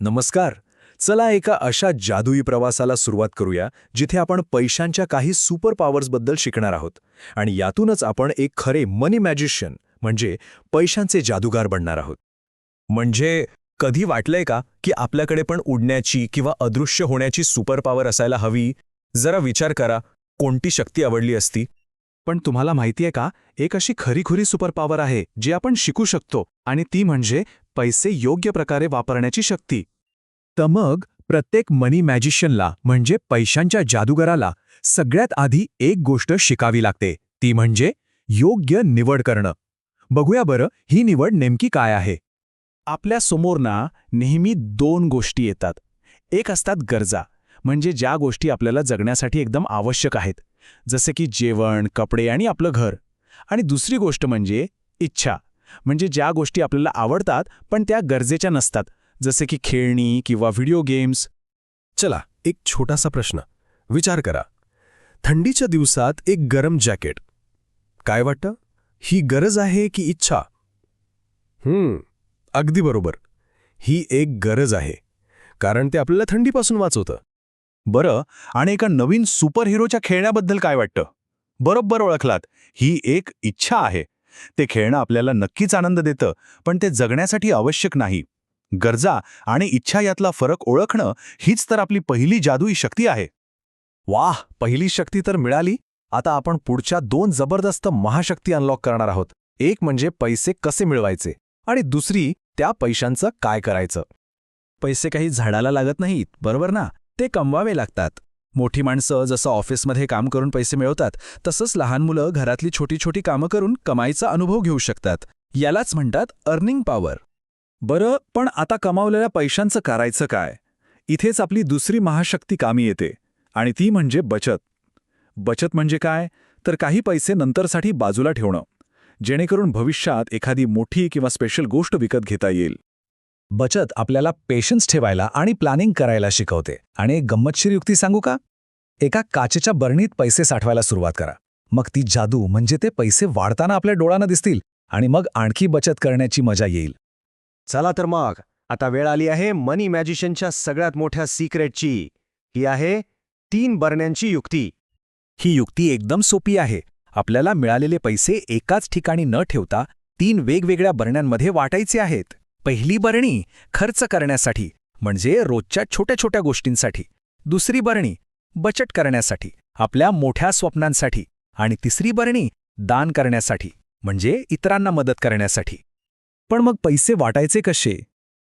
नमस्कार. चला एका अशा जादुई प्रवासाला सुरुवात करूया जिथे आपण पैशांच्या काही सुपर पॉवर्सबद्दल शिकणार आहोत. आणि यातूनच आपण एक खरे मनी मॅजिशियन म्हणजे पैशांचे जादूगार बनणार आहोत. म्हणजे कधी वाटलंय का की आपल्याकडे पण उडण्याची किंवा अदृश्य होण्याची सुपर पॉवर असायला हवी? जरा विचार करा कोणती शक्ती आवडली असती? पण तुम्हाला माहितीये का एक अशी खरीखुरी सुपर पॉवर आहे जी आपण शिकू शकतो. आणि ती म्हणजे पैसे योग्य प्रकारे वापरण्याची शक्ती. तर मग प्रत्येक मनी मॅजिशियनला म्हणजे पैशांच्या जादूगराला सगळ्यात आधी एक गोष्ट शिकावी लागते. ती म्हणजे योग्य निवड करणं. बघूया बरं ही निवड नेमकी काय आहे? आपल्यासमोर ना नेहमी दोन गोष्टी येतात. एक असतात गरजा म्हणजे ज्या गोष्टी आपल्याला जगण्यासाठी एकदम आवश्यक आहेत. जसे की जेवण कपडे आणि आपलं घर. आणि दुसरी गोष्ट म्हणजे इच्छा. म्हणजे ज्या गोष्टी आपल्याला आवडतात पण त्या गरजेच्या नसतात. जसे की खेळणी किंवा व्हिडिओ गेम्स. चला एक छोटासा प्रश्न. विचार करा. थंडीच्या दिवसात एक गरम जॅकेट. काय वाटतं? ही गरज आहे की इच्छा? हम्म अगदी बरोबर. ही एक गरज आहे. कारण ते आपल्याला थंडीपासून वाचवतं. बरं आणि एका नवीन सुपरहिरोच्या खेळण्याबद्दल काय वाटतं? बरोबर ओळखलात. ही एक इच्छा आहे. ते खेळणं आपल्याला नक्कीच आनंद देतं पण ते जगण्यासाठी आवश्यक नाही. गरजा आणि इच्छा यातला फरक ओळखणं हीच तर आपली पहिली जादुई शक्ती आहे. वाह! पहिली शक्ती तर मिळाली. आता आपण पुढच्या दोन जबरदस्त महाशक्ती अनलॉक करणार आहोत. एक म्हणजे पैसे कसे मिळवायचे आणि दुसरी त्या पैशांचं काय करायचं? पैसे काही झाडाला लागत नाहीत बरोबर ना? ते कमवावे लागतात. मोठी माणसं जसं ऑफिसमध्ये काम करून पैसे मिळवतात तसंच लहान मुलं घरातली छोटी छोटी कामं करून कमाईचा अनुभव घेऊ शकतात. यालाच म्हणतात अर्निंग पॉवर. बरं पण आता कमावलेल्या पैशांचं करायचं काय? इथेच आपली दुसरी महाशक्ती कामी येते आणि ती म्हणजे बचत. बचत म्हणजे काय? तर काही पैसे नंतरसाठी बाजूला ठेवणं जेणेकरून भविष्यात एखादी मोठी किंवा स्पेशल गोष्ट विकत घेता येईल. बचत आपल्याला पेशन्स ठेवायला आणि प्लॅनिंग करायला शिकवते. आणि एक गंमतशीर युक्ती सांगू का? एका काचेच्या बरणीत पैसे साठवायला सुरुवात करा. मग ती जादू म्हणजे ते पैसे वाढताना आपल्या डोळ्यांना दिसतील आणि मग आणखी बचत करण्याची मजा येईल. चला तर मग. आता वेळ आली आहे मनी मॅजिशियनच्या सगळ्यात मोठ्या सिक्रेटची ही आहे तीन बरण्यांची युक्ती. ही युक्ती एकदम सोपी आहे. आपल्याला मिळालेले पैसे एकाच ठिकाणी न ठेवता तीन वेगवेगळ्या बरण्यांमध्ये वाटायचे आहेत. पहिली बरणी खर्च करण्यासाठी म्हणजे रोजच्या छोट्या छोट्या गोष्टींसाठी. दुसरी बरणी बचत करण्यासाठी आपल्या मोठ्या स्वप्नांसाठी. आणि तिसरी बरणी दान करण्यासाठी म्हणजे इतरांना मदत करण्यासाठी. पण मग पैसे वाटायचे कसे?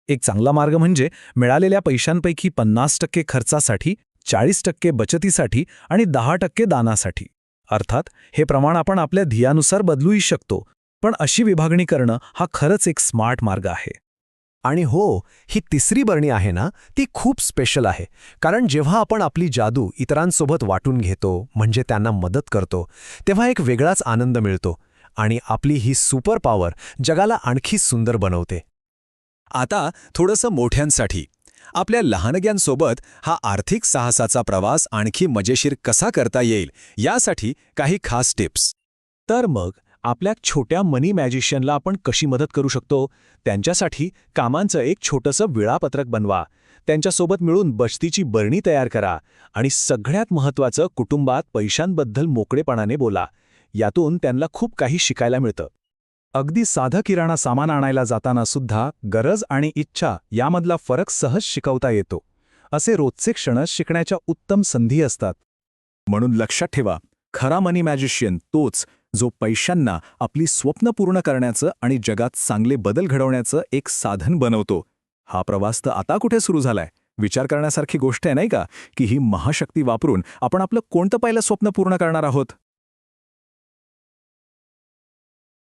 एक चांगला मार्ग म्हणजे मिळालेल्या पैशांपैकी पन्नास टक्के खर्चासाठी चाळीस टक्के बचतीसाठी आणि दहा टक्के दानासाठी. अर्थात हे प्रमाण आपण आपल्या धियानुसार बदलूही शकतो. पण अशी विभागणी करणं हा खरंच एक स्मार्ट मार्ग आहे. आणि हो ही तिसरी बरणी आहे ना ती खूप स्पेशल आहे. कारण जेव्हा आपण आपली जादू इतरांसोबत वाटून घेतो म्हणजे त्यांना मदत करतो तेव्हा एक वेगळाच आनंद मिळतो आणि आपली ही सुपर पॉवर जगाला आणखी सुंदर बनवते. आता थोडंसं मोठ्यांसाठी. आपल्या लहानग्यांसोबत हा आर्थिक साहसाचा प्रवास आणखी मजेशीर कसा करता येईल यासाठी काही खास टिप्स. तर मग आपल्या छोट्या मनी मॅजिशियनला आपण कशी मदत करू शकतो? त्यांच्यासाठी कामांचं एक छोटंसं वेळापत्रक बनवा. त्यांच्यासोबत मिळून बचतीची बरणी तयार करा आणि सगळ्यात महत्त्वाचं कुटुंबात पैशांबद्दल मोकळेपणाने बोला. यातून त्यांना खूप काही शिकायला मिळतं. अगदी साधं किराणा सामान आणायला जाताना सुद्धा गरज आणि इच्छा यामधला फरक सहज शिकवता येतो. असे रोजचे क्षण शिकण्याच्या उत्तम संधी असतात. म्हणून लक्षात ठेवा खरा मनी मॅजिशियन तोच जो पैशांना आपली स्वप्न पूर्ण करण्याचं आणि जगात चांगले बदल घडवण्याचं एक साधन बनवतो. हा प्रवास तर आता कुठे सुरू झालाय? विचार करण्यासारखी गोष्ट आहे नाही का? की ही महाशक्ती वापरून आपण आपलं कोणतं पहिलं स्वप्न पूर्ण करणार आहोत?